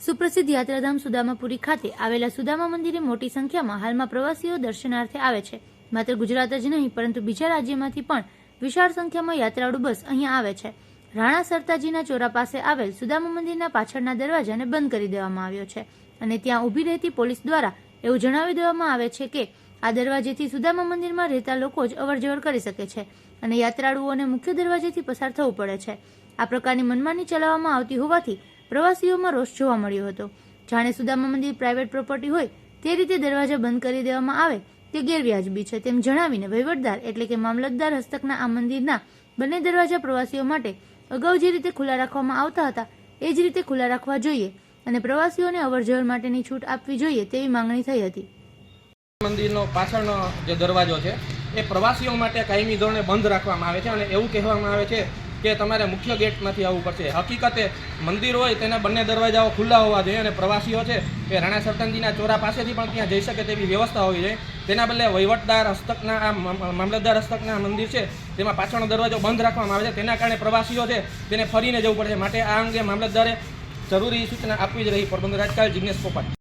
સુપ્રસિદ્ધ યાત્રાધામ સુદામાપુરી ખાતે આવેલા સુદામા મંદિરે મોટી સંખ્યામાં હાલમાં પ્રવાસીઓ દર્શનાર્થે આવે છે. માત્ર ગુજરાત જ નહીં, પરંતુ બીજા રાજ્યમાંથી પણ વિશાળ સંખ્યામાં યાત્રાળુ બસ અહીંયા આવે છે. રાણા સરતાજીના ચોરા પાસે આવેલ સુદામા મંદિરના પાછળના દરવાજાને બંધ કરી દેવામાં આવ્યો છે અને ત્યાં ઊભી રહેતી પોલીસ દ્વારા એવું જણાવી દેવામાં આવે છે કે આ દરવાજેથી સુદામા મંદિરમાં રહેતા લોકો જ અવરજવર કરી શકે છે અને યાત્રાળુઓને મુખ્ય દરવાજેથી પસાર થવું પડે છે. આ પ્રકારની મનમાની ચલાવવામાં આવતી હોવાથી પ્રવાસીઓમાં રોષ જોવા મળ્યો હતો. જાણે સુદામા મંદિર પ્રાઇવેટ પ્રોપર્ટી હોય, તે રીતે દરવાજા બંધ કરી દેવામાં આવે, તે ગેરવ્યાજબી છે, તેમ જણાવીને વહીવટદાર એટલે કે મામલતદાર હસ્તકના આ મંદિરના બંને દરવાજા પ્રવાસીઓ માટે અગાઉ જે રીતે ખુલ્લા રાખવામાં આવતા હતા, એ જ રીતે ખુલ્લા રાખવા જોઈએ અને પ્રવાસીઓને અવરજવર માટેની છૂટ આપવી જોઈએ તેવી માંગણી થઈ હતી. મંદિરનો પાછળનો જે દરવાજો છે, એ પ્રવાસીઓ માટે કાયમી ધોરણે બંધ રાખવામાં આવે છે અને એવું કહેવામાં આવે છે કે તમારે મુખ્ય ગેટમાંથી આવવું પડશે. હકીકતે મંદિર હોય તેના બંને દરવાજાઓ ખુલ્લા હોવા જોઈએ અને પ્રવાસીઓ છે એ રાણા સરતનજીના ચોરા પાસેથી પણ ત્યાં જઈ શકે તેવી વ્યવસ્થા હોવી જોઈએ. તેના બદલે વહીવટદાર હસ્તકના આ મામલતદાર હસ્તકના મંદિર છે, તેમાં પાછળનો દરવાજો બંધ રાખવામાં આવે છે. તેના કારણે પ્રવાસીઓ છે તેને ફરીને જવું પડશે. માટે આ અંગે મામલતદારે જરૂરી સૂચના આપવી જ રહી. પોરબંદર રાજકાલ જિજ્ઞેશ પોપટ.